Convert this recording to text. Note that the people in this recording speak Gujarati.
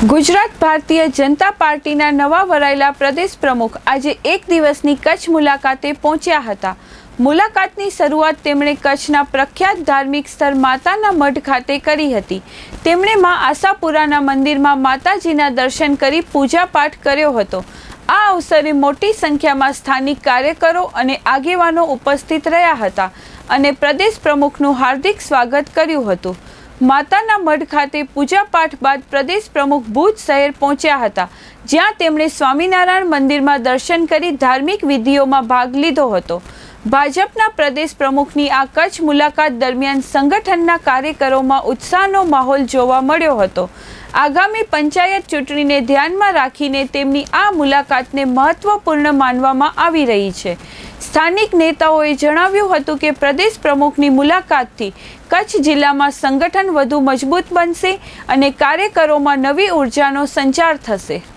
ગુજરાત ભારતીય જનતા પાર્ટીના નવા વરાયેલા પ્રદેશ પ્રમુખ આજે એક દિવસની કચ્છ મુલાકાતે પહોંચ્યા હતા. મુલાકાતની શરૂઆત તેમણે કચ્છના પ્રખ્યાત ધાર્મિક સ્થળ માતાના મઢ ખાતે કરી હતી. તેમણે માં આશાપુરાના મંદિરમાં માતાજીના દર્શન કરી પૂજાપાઠ કર્યો હતો. આ અવસરે મોટી સંખ્યામાં સ્થાનિક કાર્યકરો અને આગેવાનો ઉપસ્થિત રહ્યા હતા અને પ્રદેશ પ્રમુખનું હાર્દિક સ્વાગત કર્યું હતું. માતાના મઢ ખાતે પૂજાપાઠ બાદ પ્રદેશ પ્રમુખ ભુજ શહેર પહોંચ્યા હતા, જ્યાં તેમણે સ્વામિનારાયણ મંદિરમાં દર્શન કરી ધાર્મિક વિધિઓમાં ભાગ લીધો હતો. ભાજપના પ્રદેશ પ્રમુખની આ કચ્છ મુલાકાત દરમિયાન સંગઠનના કાર્યકરોમાં ઉત્સાહનો માહોલ જોવા મળ્યો હતો. આગામી પંચાયત ચૂંટણીને ધ્યાનમાં રાખીને તેમની આ મુલાકાતને મહત્વપૂર્ણ માનવામાં આવી રહી છે. સ્થાનિક નેતાઓએ જણાવ્યું હતું કે પ્રદેશ પ્રમુખની મુલાકાતથી કચ્છ જિલ્લામાં સંગઠન વધુ મજબૂત બનશે અને કાર્યકરોમાં નવી ઉર્જાનો સંચાર થશે.